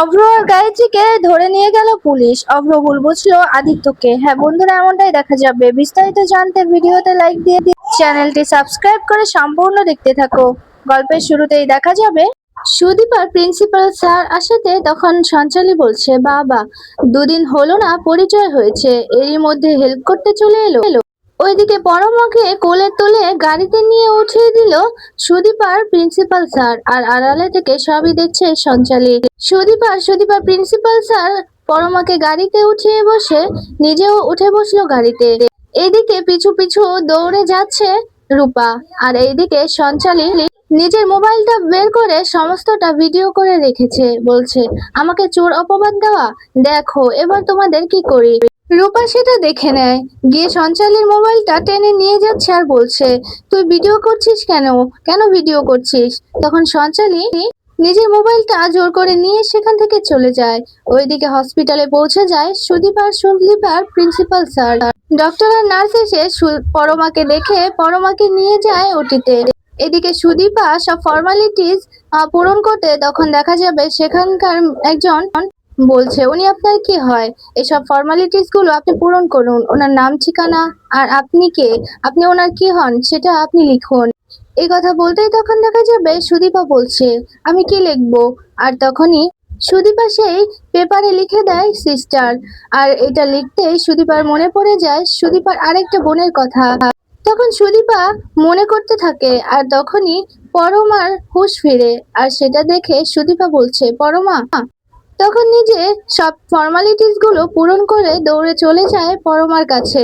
অভ্র আর গায়ত্রীকে ধরে নিয়ে গেল পুলিশ। অভ্র ভুল বুঝলো আদিত্যকে। হ্যাঁ বন্ধুরা, এমনটাই দেখা যাবে। বিস্তারিত জানতে ভিডিওতে লাইক দিয়ে দিয়ে চ্যানেলটি সাবস্ক্রাইব করে সম্পূর্ণ দেখতে থাকো। গল্পের শুরুতেই দেখা যাবে সুদীপ আর প্রিন্সিপাল স্যার আসাতে তখন সঞ্চালী বলছে, বাবা, দুদিন হলো না, পরিচয় হয়েছে। এরই মধ্যে হেল্প করতে চলে এলো। ওইদিকে পরমাকে কোলে তুলে গাড়িতে নিয়ে উঠিয়ে দিল সুদীপ আর প্রিন্সিপাল স্যার, আর আড়ালে থেকে সবই দেখছে সঞ্চালী। সুদীপ আর সুদীপ আর প্রিন্সিপাল স্যার পরমাকে গাড়িতে উঠিয়ে বসে নিজেও উঠে বসল গাড়িতে। এদিকে পিছু পিছু দৌড়ে যাচ্ছে রূপা, আর এইদিকে সঞ্চালী নিজের মোবাইলটা বের করে সমস্তটা ভিডিও করে রেখেছে, বলছে, আমাকে চোর অপবাদ দেওয়া? দেখো, এবার তোমাদের কি করি? রূপা সেটা দেখে নেয়। গিয়ে সঞ্চালীর মোবাইলটা টেনে নিয়ে যাচ্ছে আর বলছে, তুই ভিডিও করছিস কেন? কেন ভিডিও করছিস? তখন সঞ্চালী নিজের মোবাইলটা জোর করে নিয়ে সেখান থেকে চলে যায়। ওইদিকে হসপিটালে পৌঁছে যায় সুদীপ আর সুদীপ আর প্রিন্সিপাল স্যার ডক্টর আর নার্স এসে পরমাকে দেখে পরমাকে নিয়ে যায় ওটিতে। এদিকে সুদীপা সব ফর্মালিটিস পূরণ করতে তখন দেখা যাবে সেখানকার একজন বলছে, উনি আপনার কি হয়? এসব ফর্মালিটিসগুলো আপনি পূরণ করুন। ওনার নাম, ঠিকানা আর আপনি কে? আপনি ওনার কি হন? সেটা আপনি লিখুন। এই কথা বলতেই তখন দেখা যাবে সুদীপা বলছে, আমি কি লিখব? আর তখনই সুদীপা সেই পেপারে লিখে দেয় সিস্টার আর এটা লিখতেই সুদীপার মনে পড়ে যায় সুদীপার আরেকটা বোনের কথা। তখন সুদীপা মনে করতে থাকে আর তখনই পরমার হুশ ফিরে। আর সেটা দেখে সুদীপা বলছে, পরমা তখন নিজে সব ফর্মালিটিসগুলো পূরণ করে দৌড়ে চলে যায় পরমার কাছে।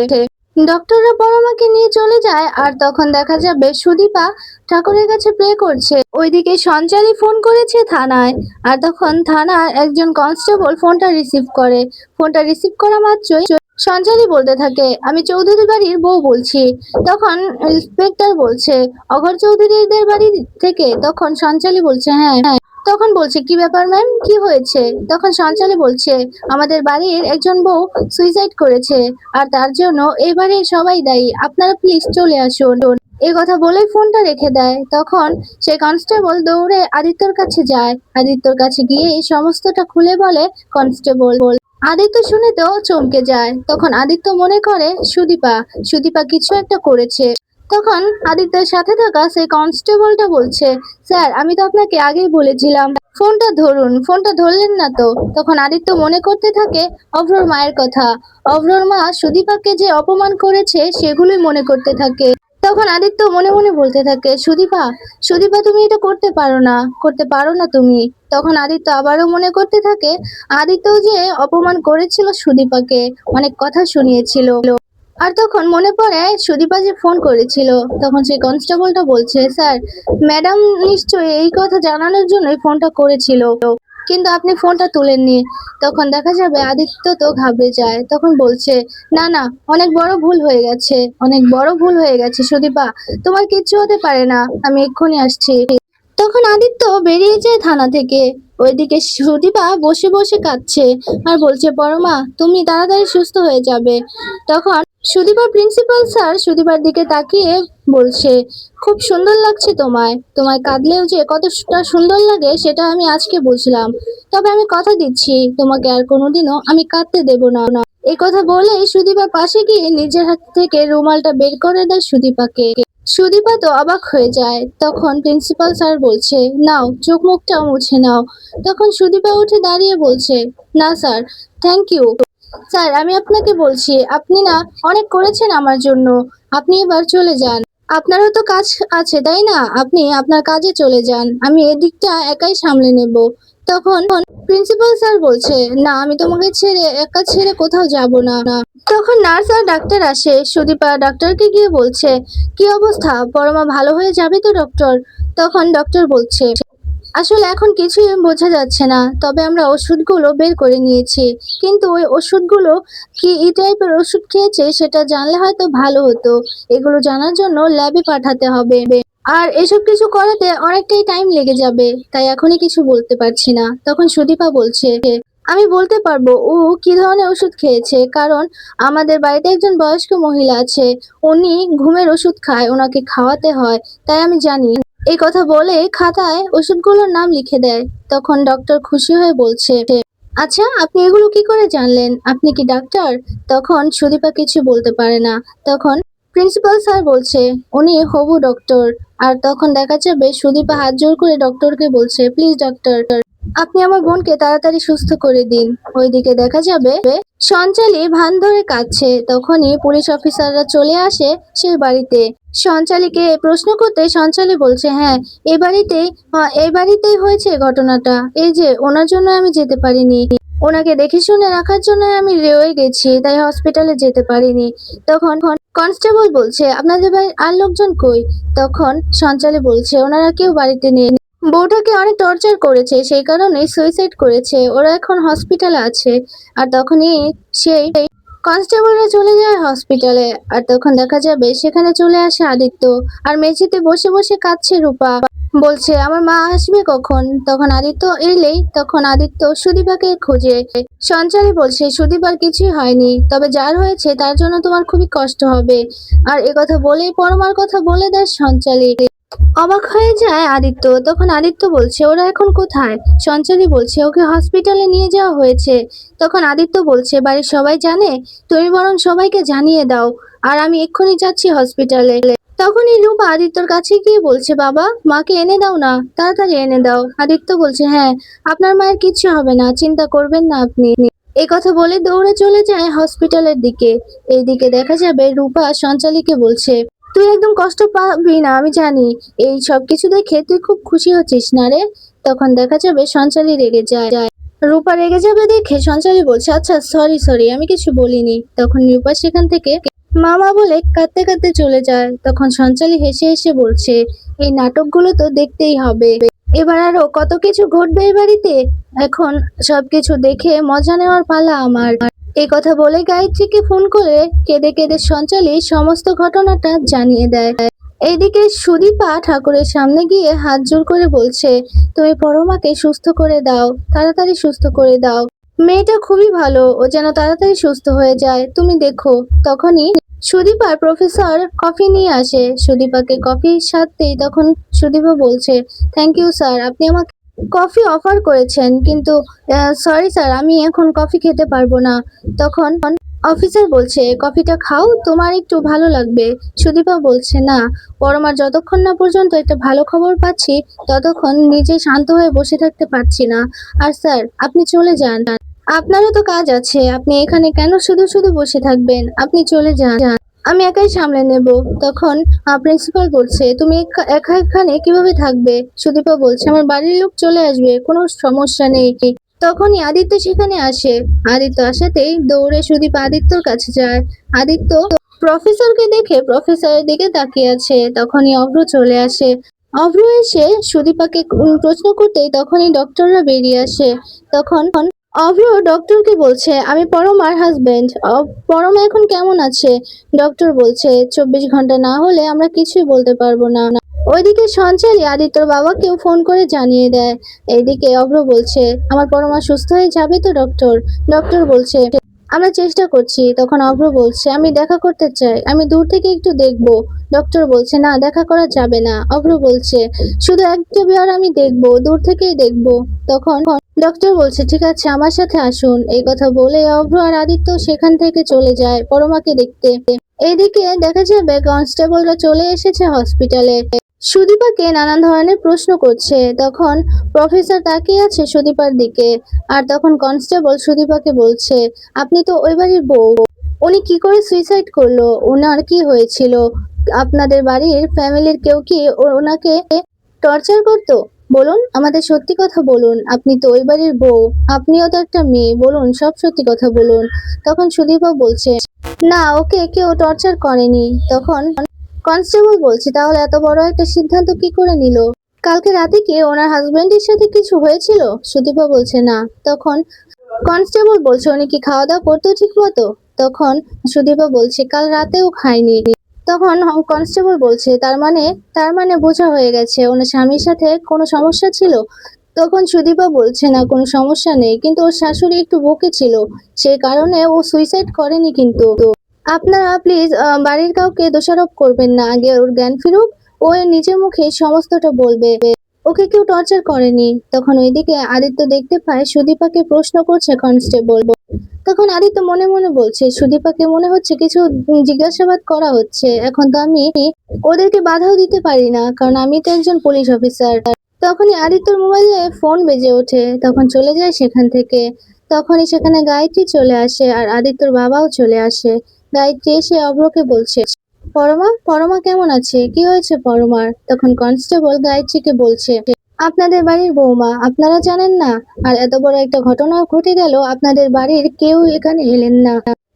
ডক্টররা পরমাকে নিয়ে চলে যায় আর তখন দেখা যাবে সুদীপা ঠাকুরের কাছে প্রে করছে। ওইদিকে সঞ্চালী ফোন করেছে থানায় আর তখন থানার একজন কনস্টেবল ফোনটা রিসিভ করে। ফোনটা রিসিভ করা মাত্রই সঞ্চালী বলতে থাকে, আমি চৌধুরী বাড়ির বউ বলছি। তখন ইন্সপেক্টর বলছে, অঘর চৌধুরীদের বাড়ি থেকে? তখন সঞ্চালী বলছে হ্যাঁ হ্যাঁ। তখন বলছে, কি ব্যাপার ম্যাম? কি হয়েছে? তখন সঞ্চালী বলছে, আমাদের বাড়ির একজন বউ সুইসাইড করেছে আর তার জন্য এই বাড়ির সবাই দায়ী। আপনারা প্লিজ চলে আসুন। এই কথা বলেই ফোনটা রেখে দেয়। তখন সে কনস্টেবল দৌড়ে আদিত্যর কাছে যায়। আদিত্যর কাছে গিয়ে এই সমস্তটা খুলে বলে কনস্টেবল বল আদিত্য শুনে তো চমকে যায়। তখন আদিত্য মনে করে, সুদীপা সুদীপা কিছু একটা করেছে। তখন আদিত্যের সাথে থাকা সেই কনস্টেবলটা বলছে, স্যার, আমি তো আপনাকে আগেই বলেছিলাম। ফোনটা ধরুন, ফোনটা ধরলেন না তো? তখন আদিত্য মনে করতে থাকে অভ্রর মায়ের কথা। অভ্রর মা সুদীপাকে যে অপমান করেছে, সেগুলোই মনে করতে থাকে। তখন আদিত্য মনে মনে বলতে থাকে, সুদীপা সুদীপা, তুমি এটা করতে পারো না, করতে পারো না তুমি। তখন আদিত্য আবারও মনে করতে থাকে আদিত্য যে অপমান করেছিল সুদীপাকে, অনেক কথা শুনিয়েছিল। আর তখন মনে পড়ে সুদীপা যে ফোন করেছিল, তখন সেই কনস্টেবলটা বলছে, স্যার ম্যাডাম নিশ্চয়ই এই কথা জানানোর জন্যই ফোনটা করেছিল। কিন্তু আপনি ফোনটা তুলেননি। তখন দেখা যাবে আদিত্য তো ঘাবড়ে যায়। তখন বলছে, না না, অনেক বড় ভুল হয়ে গেছে। অনেক বড় ভুল হয়ে গেছে, সুদীপা। তোমার কিচ্ছু হতে পারে না। আমি এক্ষুনি আসছি। তখন আদিত্য বেরিয়ে যায় থানা থেকে। ওইদিকে সুদীপা বসে বসে কাঁদছে আর বলছে পরমা তুমি তাড়াতাড়ি সুস্থ হয়ে যাবে। তখন সুদীপার প্রিন্সিপাল স্যার সুদীপার দিকে তাকিয়ে বলছে, খুব সুন্দর লাগছে তোমায়। তোমায় কাঁদলেও যে কতটা সুন্দর লাগে সেটা আমি আজকে বুঝলাম। তবে আমি কথা দিচ্ছি, তোমাকে আর কোনোদিনও আমি কাঁদতে দেব না। এই কথা বলেই সুদীপার পাশে গিয়ে নিজের হাত থেকে রুমালটা বের করে দেয় সুদীপাকে। সুদীপা তো অবাক হয়ে যায়। তখন প্রিন্সিপাল স্যার বলছে, নাও চোখ মুখটাও মুছে নাও। তখন সুদীপা উঠে দাঁড়িয়ে বলছে, না স্যার থ্যাংক ইউ স্যার আমি আপনাকে বলছি, আপনি না অনেক করেছেন আমার জন্য। আপনি এবার চলে যান। আপনারও তো কাজ আছে, তাই না? আপনি আপনার কাজে চলে যান। আমি এদিকটা একাই সামলে নেব। তখন প্রিন্সিপাল স্যার বলছে, না, আমি তোমাকে ছেড়ে, একা ছেড়ে কোথাও যাব না। তখন নার্স আর ডাক্তার আসে। সুদীপা ডাক্তারকে গিয়ে বলছে, কি অবস্থা? পরমা ভালো হয়ে যাবে তো, ডক্টর? তখন ডক্টর বলছে, আসলে এখন কিছুই বোঝা যাচ্ছে না, তবে আমরা ওষুধগুলো বের করে নিয়েছি। কিন্তু ওই ওষুধগুলো কি এই টাইপের ওষুধ খেয়েছে, সেটা জানলে হয়তো ভালো হতো। এগুলো জানার জন্য ল্যাবে পাঠাতে হবে। আর এসব কিছু করাতে অনেকটাই টাইম লেগে যাবে, তাই এখনই কিছু বলতে পারছি না। তখন সুদীপা বলছে, আমি বলতে পারব, ও কি ধরনের ওষুধ খেয়েছে? কারণ আমাদের বাড়িতে একজন বয়স্ক মহিলা আছে, উনি ঘুমের ওষুধ খায়, ওনাকে খাওয়াতে হয়, তাই আমি জানি। এই কথা বলে খাতায় ওষুধগুলোর নাম লিখে দেয়। তখন ডক্টর খুশি হয়ে বলছে আচ্ছা আপনি এগুলো কি করে জানলেন? আপনি কি ডাক্তার তখন সুদীপা কিছু বলতে পারে না। তখন প্রিন্সিপাল স্যার বলছে, উনি হবু ডক্টর। আর তখন দেখা যাবে সুদীপা হাত জোর করে ডক্টরকে বলছে, প্লিজ ডক্টর, আপনি আমার বোনকে তাড়াতাড়ি সুস্থ করে দিন। ওইদিকে দেখা যাবে সঞ্চালী ভান ধরে কাঁদছে। তখনই পুলিশ অফিসাররা চলে আসে সেই বাড়িতে। সঞ্চালীকে প্রশ্ন করতে সঞ্চালী বলছে হ্যাঁ এই বাড়িতেই এই বাড়িতেই হয়েছে ঘটনাটা। এই যে, ওনার জন্য আমি যেতে পারিনি। ওনাকে দেখে শুনে রাখার জন্য আমি রেওয়ে গেছি, তাই হসপিটালে যেতে পারিনি। তখন কনস্টেবল বলছে, আপনাদের বাড়ির আর লোকজন কই? তখন সঞ্চালী বলছে, ওনারা কেউ বাড়িতে নেই। বউটাকে অনেক টর্চার করেছে, সেই কারণে সুইসাইড করেছে। ওরা এখন হসপিটালে আছে। আর তখনই সেই কনস্টেবলরা চলে যায় হসপিটালে আর তখন দেখা যাবে সেখানে চলে আসে আদিত্য। আর মেঝেতে বসে বসে কাঁদছে রূপা। বলছে, আমার মা আসবে কখন? তখন আদিত্য এলেই, তখন আদিত্য সুদীপাকে খোঁজে সঞ্চারী বলছে, সুদীপার কিছুই হয়নি, তবে যার হয়েছে তার জন্য তোমার খুবই কষ্ট হবে। আর কথা বলেই পরমার কথা বলে দেয় সঞ্চালী অবাক হয়ে যায় আদিত্য। তখন আদিত্য বলছে, ওরা এখন কোথায়? সঞ্চারী বলছে, ওকে হসপিটালে নিয়ে যাওয়া হয়েছে। তখন আদিত্য বলছে, বাড়ির সবাই জানে? তুমি বরং সবাইকে জানিয়ে দাও। আর আমি এক্ষুনি যাচ্ছি হসপিটালে। তখনই রূপা আদিত্যর কাছে গিয়ে বলছে, বাবা, মাকে এনে দাও না, তাড়াতাড়ি এনে দাও। আদিত্য বলছে হ্যাঁ আপনার মায়ের কিচ্ছু হবে না, চিন্তা করবেন না আপনি। এই কথা বলে দৌড়ে চলে যায় হসপিটালের দিকে। এইদিকে দেখা যাবে রূপা সঞ্চালীকে বলছে, তুই একদম কষ্ট পাবি না, আমি জানি। এই সব কিছু দেখে তুই খুব খুশি হচ্ছিস, না রে? তখন দেখা যাবে সঞ্চালী রেগে যায়। রূপা রেগে যাবে দেখে সঞ্চালী বলছে আচ্ছা সরি সরি, আমি কিছু বলিনি। তখন রূপা সেখান থেকে মামা বলে কাঁদতে কাঁদতে চলে যায়। তখন সঞ্চালী হেসে হেসে বলছে, এই নাটকগুলো তো দেখতেই হবে। এবার আরও কত কিছু ঘটবে এই বাড়িতে? এখন সবকিছু দেখে মজা নেওয়ার পালা আমার। এই কথা বলে গায়ত্রীকে ফোন করে কেঁদে কেঁদে সঞ্চালী সমস্ত ঘটনাটা জানিয়ে দেয়। এইদিকে সুদীপা ঠাকুরের সামনে গিয়ে হাত জোর করে বলছে, তুমি পরমাকে সুস্থ করে দাও, তাড়াতাড়ি সুস্থ করে দাও। মেয়েটা খুবই ভালো, ও যেন তাড়াতাড়ি সুস্থ হয়ে যায়। তুমি দেখো, তখনই সুদীপার প্রফেসর কফি নিয়ে আসে। সুদীপাকে কফি সাথেই তখন সুদীপা বলছে থ্যাংক ইউ স্যার আপনি আমাকে কফি অফার করেছেন, কিন্তু সরি স্যার আমি এখন কফি খেতে পারব না। তখন অফিসার বলছে, কফিটা খাও, তোমার একটু ভালো লাগবে। সুদীপা বলছে, না পরমার যতক্ষণ না পর্যন্ত একটা ভালো খবর পাচ্ছি, ততক্ষণ নিজে শান্ত হয়ে বসে থাকতে পারছি না। আর স্যার আপনি চলে যান। আপনারও তো কাজ আছে। আপনি এখানে কেন শুধু শুধু বসে থাকবেন? আপনি চলে যান। আমি একাই সামলে নেব। তখন প্রিন্সিপাল বলছে, তুমি একা এখানে কীভাবে থাকবে? সুদীপা বলছে, আমার বাড়ির লোক চলে আসবে, কোনো সমস্যা নেই। কি তখনই আদিত্য সেখানে আসে। আদিত্য আসাতেই দৌড়ে সুদীপ আদিত্যর কাছে যায়। আদিত্য প্রফেসরকে দেখে প্রফেসরের দিকে তাকিয়ে আছে। তখনই অভ্র চলে আসে। অভ্র এসে সুদীপাকে প্রশ্ন করতেই তখনই ডক্টররা বেরিয়ে আসে। তখন অভ্র ডক্টরকে বলছে, আমি পরমার হাজবেন্ড পরমা এখন কেমন আছে? ডক্টর বলছে, চব্বিশ ঘণ্টা না হলে আমরা কিছুই বলতে পারব না। ওইদিকে সঞ্চারী আদিত্যর বাবাকেও ফোন করে জানিয়ে দেয়। এইদিকে অভ্র বলছে, আমার পরমা সুস্থ হয়ে যাবে তো, ডক্টর? ডক্টর বলছে, আমরা চেষ্টা করছি। তখন অভ্র বলছে, আমি দেখা করতে চাই, আমি দূর থেকে একটু দেখব। ডক্টর বলছে, না, দেখা করা যাবে না। অভ্র বলছে, শুধু একটা বিয়ার আমি দেখব, দূর থেকেই দেখব। তখন ডক্টর বলছে, ঠিক আছে, আমার সাথে আসুন। এই কথা বলে অভ্র আর আদিত্য সেখান থেকে চলে যায় পরমাকে দেখতে। এইদিকে দেখা যাবে কনস্টেবলরা চলে এসেছে হসপিটালে। সুদীপাকে নানান ধরনের প্রশ্ন করছে। তখন প্রফেসর তাকিয়ে আছে সুদীপার দিকে আর তখন কনস্টেবল সুদীপাকে বলছে, আপনি তো ওই বাড়ির বউ। উনি কি করে সুইসাইড করল? ওনার কি হয়েছিল? আপনাদের বাড়ির ফ্যামিলির কেউ কি ওনাকে টর্চার করতো? বলুন, আমাদের সত্যি কথা বলুন, আপনি তো ওই বাড়ির বউ, আপনিও তো একটা মেয়ে, বলুন, সব সত্যি কথা বলুন। তখন সুদীপা বলছে, না, ওকে কেউ টর্চার করেনি। তখন কনস্টেবল বলছে, তাহলে এত বড় একটা সিদ্ধান্ত কি করে নিল? কালকে রাতে কি ওনার হাজবেন্ডের সাথে কিছু হয়েছিল? সুদীপা বলছে, না। তখন কনস্টেবল বলছে, উনি কি খাওয়া দাওয়া করতো ঠিক মতো তখন সুদীপা বলছে, কাল রাতেও খায়নি তখন কনস্টেবল বলছে, তার মানে তার মানে বোঝা হয়ে গেছে ওনার স্বামীর সাথে কোনো সমস্যা ছিল? তখন সুদীপা বলছে, না, কোনো সমস্যা নেই, কিন্তু ওর শাশুড়ি একটু বকে ছিল, সে কারণে ও সুইসাইড করেনি কিন্তু। আপনারা প্লিজ বাড়ির কাউকে দোষারোপ করবেন না, আগে ওর জ্ঞান ফিরুক, ও নিজের মুখে সমস্তটা বলবে। ওকে কেউ টর্চার করেনি। তখন ওইদিকে আদিত্য দেখতে পায় সুদীপাকে প্রশ্ন করছে কনস্টেবল তখন আদিত্য মনে মনে বলছে, সুদীপাকে মনে হচ্ছে কিছু জিজ্ঞাসাবাদ করা হচ্ছে। এখন তো আমি ওদেরকে বাধাও দিতে পারি না, কারণ আমি তো একজন পুলিশ অফিসার তখনই আদিত্যর মোবাইলে ফোন বেজে ওঠে। তখন চলে যায় সেখান থেকে। তখনই সেখানে গায়ত্রী চলে আসে আর আদিত্যর বাবাও চলে আসে। গায়ত্রী এসে অভ্রকে বলছে পরমা পরমা কেমন আছে? কি হয়েছে পরমার? তখন কনস্টেবল গায়ত্রীকে বলছে, আপনাদের বাড়ির বৌমা, আপনারা জানেন না? আর এত বড় একটা ঘটনা ঘটে গেল, আপনাদের বাড়ির কেউ এখানে এলেন না।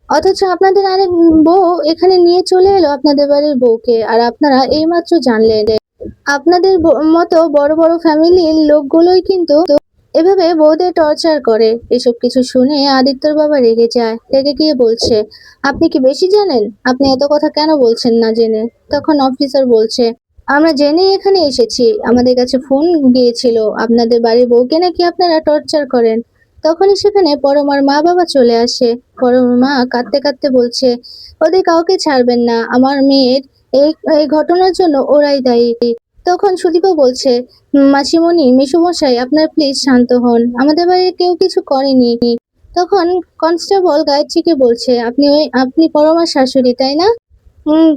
অথচ আপনাদের আরেক বউ এখানে নিয়ে চলে এলো আপনাদের বাড়ির বউকে, আর আপনারা এইমাত্র জানলেন। আপনাদের মতো বড় বড় ফ্যামিলির লোকগুলোই কিন্তু এভাবে বউদের টর্চার করে। এসব কিছু শুনে আদিত্যর বাবা রেগে যায়। রেগে গিয়ে বলছে, আপনি কি বেশি জানেন? আপনি এত কথা কেন বলছেন না জেনে? তখন অফিসার বলছে, আমরা জেনেই এখানে এসেছি। আমাদের কাছে ফোন গিয়েছিল। আপনাদের বাড়ির বউকে নাকি আপনারা টর্চার করেন? তখনই সেখানে পরমার মা বাবা চলে আসে। পরমার মা কাঁদতে কাঁদতে বলছে, ওদের কাউকে ছাড়বেন না। আমার মেয়ের এই এই ঘটনার জন্য ওরাই দায়ী। তখন সুদীপা বলছে "উম, মাসিমণি মেসুমশাই আপনার প্লিজ শান্ত হন। আমাদের বাড়ির কেউ কিছু করেনি। তখন কনস্টেবল গায়ত্রীকে বলছে আপনি ওই আপনি পরমার শাশুড়ি তাই না?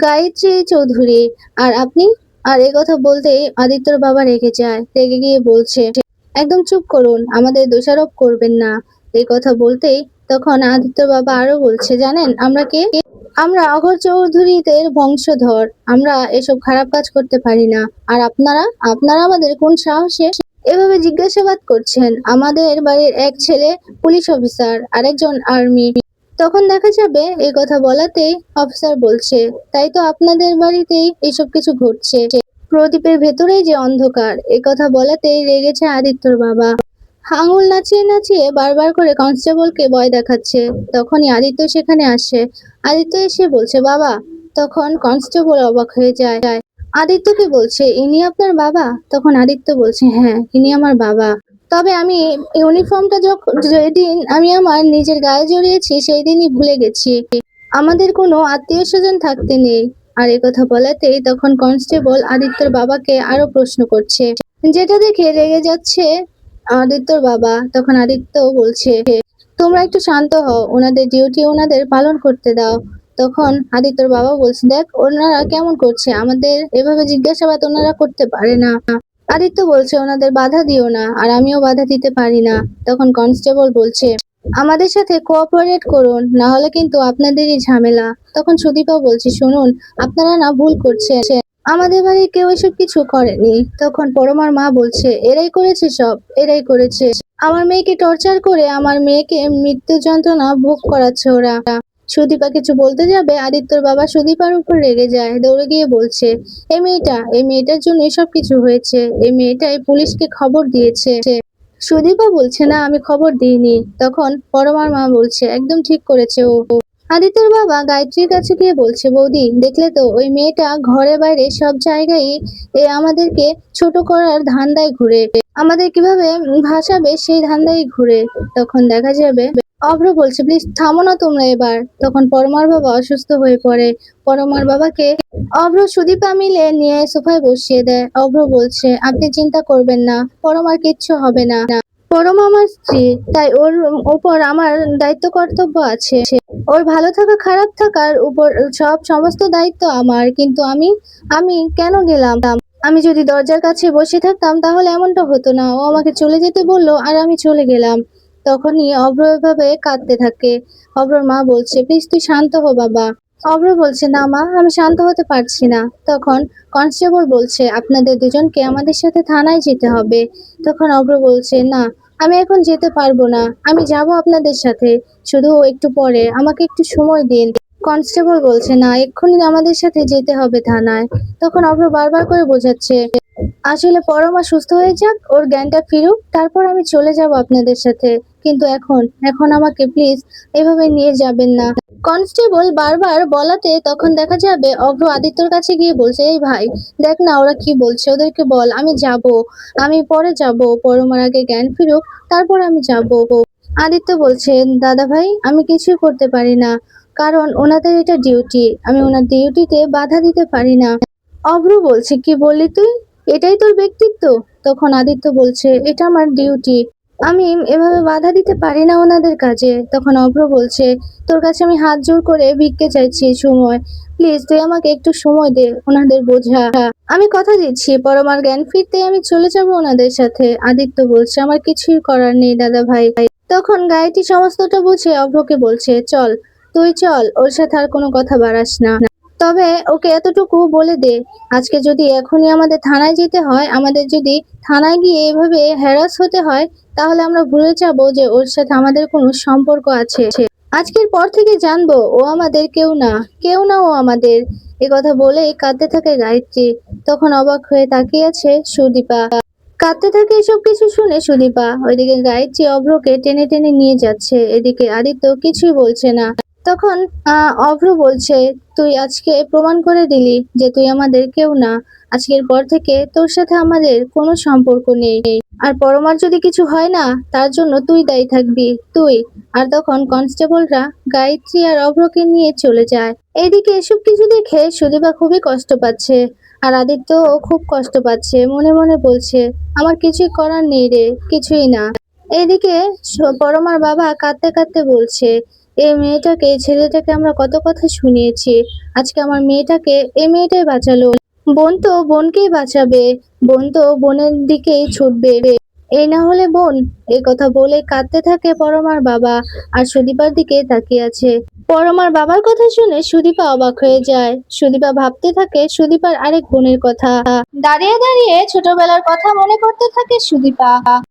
গায়ত্রী চৌধুরী। আর আপনি? আর এ কথা বলতেই আদিত্যর বাবা রেগে যায়। রেগে গিয়ে বলছে একদম চুপ করুন আমাদের দোষারোপ করবেন না। এই কথা বলতেই তখন আদিত্য বাবা আরও বলছে জানেন আমরা কে? আমরা অঘর চৌধুরীদের বংশধর। আমরা এসব খারাপ কাজ করতে পারি না। আর আপনারা? আপনারা আমাদের কোন সাহসে? এভাবে জিজ্ঞাসাবাদ করছেন। আমাদের বাড়ির এক ছেলে পুলিশ অফিসার, আরেকজন আর্মি। তখন দেখা যাবে এই কথা বলাতেই অফিসার বলছে, তাই তো আপনাদের বাড়িতেই এসব কিছু ঘটছে। প্রদীপের ভেতরেই যে অন্ধকার, এ কথা বলাতেই রেগেছে আদিত্যর বাবা। আঙুল নাচিয়ে নাচিয়ে বারবার করে কনস্টেবলকে ভয় দেখাচ্ছে। তখনই আদিত্য সেখানে আসে। আদিত্য এসে বলছে, বাবা। তখন কনস্টেবল অবাক হয়ে যায়। আদিত্যকে বলছে, ইনি আপনার বাবা? তখন আদিত্য বলছে হ্যাঁ ইনি আমার বাবা। তবে আমি ইউনিফর্মটা যখন যেদিন আমি আমার নিজের গায়ে জড়িয়েছি সেই দিনই ভুলে গেছি। আমাদের কোনো আত্মীয় স্বজন থাকতে নেই। আর কথা বলাতেই তখন কনস্টেবল আদিত্যর বাবাকে আরও প্রশ্ন করছে। যেটা দেখে রেগে যাচ্ছে আদিত্যর বাবা, তখন আদিত্য বলছে তোমরা একটু শান্ত হও, ওনাদের ডিউটি ওনাদের পালন করতে দাও। তখন আদিত্যর বাবা বলছে, দেখ, ওনারা কেমন করছে? আমাদের এভাবে জিজ্ঞাসাবাদ ওনারা করতে পারে না। আদিত্য বলছে, ওনাদের বাধা দিও না, আর আমিও বাধা দিতে পারি না। তখন কনস্টেবল বলছে, আমাদের সাথে কোঅপারেট করুন, না হলে কিন্তু আপনাদেরই ঝামেলা। তখন সুদীপা বলছে, শুনুন, আপনারা না ভুল করছেন। আমাদের বাড়ির কেউ এসব কিছু করেনি। তখন পরমার মা বলছে, এরাই করেছে সব, এরাই করেছে। আমার মেয়েকে টর্চার করে আমার মেয়েকে মৃত্যু যন্ত্রণা ভোগ করাচ্ছে ওরা। সুদীপা কিছু বলতে যাবে? আদিত্যর বাবা সুদীপার উপর রেগে যায়, দৌড়ে গিয়ে বলছে এই মেয়েটা এই মেয়েটার জন্য সব কিছু হয়েছে। এই মেয়েটাই পুলিশকে খবর দিয়েছে। সুদীপা বলছে, না, আমি খবর দিইনি। তখন পরমার মা বলছে, একদম ঠিক করেছে ও। আদিত্যর বাবা গায়ত্রীর কাছে গিয়ে বলছে, বৌদি, দেখলে তো, ওই মেয়েটা ঘরে বাইরে সব জায়গায় এ আমাদেরকে ছোট করার ধান্দায় ঘুরে আমাদের কীভাবে ভাসাবে সেই ধান্দায় ঘুরে তখন দেখা যাবে, অভ্র বলছে, প্লিজ থামো না তোমরা এবার। তখন পরমার বাবা অসুস্থ হয়ে পড়ে। পরমার বাবাকে অভ্র সুদীপা মিলে নিয়ে সোফায় বসিয়ে দেয়। অভ্র বলছে, আপনি চিন্তা করবেন না, পরমার কিচ্ছু হবে না। পরম আমার স্ত্রী, তাই ওর উপর আমার দায়িত্ব কর্তব্য আছে। ওর ভালো থাকা, খারাপ থাকার উপর সব সমস্ত দায়িত্ব আমার, কিন্তু আমি আমি কেন গেলাম? আমি যদি দরজার কাছে বসে থাকতাম, তাহলে এমনটা হতো না। ও আমাকে চলে যেতে বলল, আর আমি চলে গেলাম। তখনই অভ্র এভাবে কাঁদতে থাকে। অভ্রর মা বলছে, প্লিজ তুই শান্ত হো, বাবা। অভ্র বলছে, না মা, আমি শান্ত হতে পারছি না। তখন কনস্টেবল বলছে, আপনাদের দুজনকে আমাদের সাথে থানায় যেতে হবে। তখন অভ্র বলছে, না, আমি এখন যেতে পারব না, আমি যাব আপনাদের সাথে, শুধু একটু পরে, আমাকে একটু সময় দিন। কনস্টেবল বলছে, না, এক্ষুনি আমাদের সাথে যেতে হবে থানায়। তখন অভ্র বারবার করে বোঝাচ্ছে, আসলে পরমা সুস্থ হয়ে যাক, ওর জ্ঞানটা ফিরুক, তারপর আমি চলে যাব আপনাদের সাথে। কিন্তু এখন এখন আমাকে প্লিজ এভাবে নিয়ে যাবেন না। কনস্টেবল বারবার বলাতে তখন দেখা যাবে অভ্র আদিত্যর কাছে গিয়ে বলছে, এই ভাই, দেখ না ওরা কি বলছে, ওদেরকে বল, আমি যাব। আমি পরে যাব পরমার আগে জ্ঞান ফিরুক, তারপর আমি যাব। আদিত্য বলছে, দাদা ভাই, আমি কিছুই করতে পারি না, কারণ ওনাদের এটা ডিউটি আমি ওনার ডিউটিতে বাধা দিতে পারি না। অভ্র বলছে, কি বললি তুই? এটাই তোর ব্যক্তিত্ব? তখন আদিত্য বলছে, এটা আমার ডিউটি আমি এভাবে বাধা দিতে পারি না ওনাদের কাজে। তখন অভ্র বলছে, তোর কাছে আমি হাত জোর করে ভিক্ষে চাইছি, সময়। প্লিজ, তুই আমাকে একটু সময় দে, ওনাদের বোঝা। আমি কথা দিচ্ছি, পরমার জ্ঞান ফিরতে আমি চলে যাব ওনাদের সাথে। আদিত্য বলছে, আমার কিছুই করার নেই, দাদা ভাই। তখন গায়েটি সমস্তটা বুঝে অভ্রকে বলছে, চল, তুই চল, ওর সাথে আর কোনো কথা বাড়াস না। তবে ওকে এতটুকু বলে দে, আজকে যদি এখনই আমাদের থানায় যেতে হয়, আমাদের যদি থানায় গিয়ে এভাবে হ্যারাস হতে হয়, তাহলে আমরা ভুলে যাব যে ওর সাথে আমাদের কোনো সম্পর্ক আছে। আজকের পর থেকে জানব, ও আমাদের কেউ না কেউ না ও আমাদের। এ কথা বলেই কাঁদতে থাকে গায়ত্রী। তখন অবাক হয়ে তাকিয়ে আছে সুদীপা। কাঁদতে থাকে এসব কিছু শুনে সুদীপা। ওইদিকে গায়ত্রী অভ্রকে টেনে টেনে নিয়ে যাচ্ছে। এদিকে আদিত্য কিছুই বলছে না। তখন অভ্র বলছে, তুই আজকে প্রমাণ করে দিলি যে তুই আমাদের কেউ না। আজকের পর থেকে তোর সাথে আমাদের কোনো সম্পর্ক নেই। আর পরমার যদি কিছু হয় না, তার জন্য তুই দায়ী থাকবি। তুই আর তখন কনস্টেবলরা গায়ত্রী আর অভ্রকে নিয়ে চলে যায়। এদিকে এসব কিছু দেখে সুদীপা খুবই কষ্ট পাচ্ছে। আর আদিত্য ও খুব কষ্ট পাচ্ছে। মনে মনে বলছে, আমার কিছুই করার নেই রে, কিছুই না। এদিকে পরমার বাবা কাঁদতে কাঁদতে বলছে এই মেয়েটাকে ছেলেটাকে আমরা কত কথা শুনিয়েছি। আজকে আমার মেয়েটাকে, এই মেয়েটাই বাঁচালো। বোন তো বোনকেই বাঁচাবে। বোন তো বোনের দিকেই ছুটবে এই না হলে বোন, এই কথা বলে কাঁদতে থাকে পরমার বাবা, আর সুদীপার দিকে তাকিয়ে আছে। পরমার বাবার কথা শুনে সুদীপা অবাক হয়ে যায়। সুদীপা ভাবতে থাকে সুদীপার আরেক বোনের কথা। দাঁড়িয়ে দাঁড়িয়ে ছোটবেলার কথা মনে করতে থাকে সুদীপা।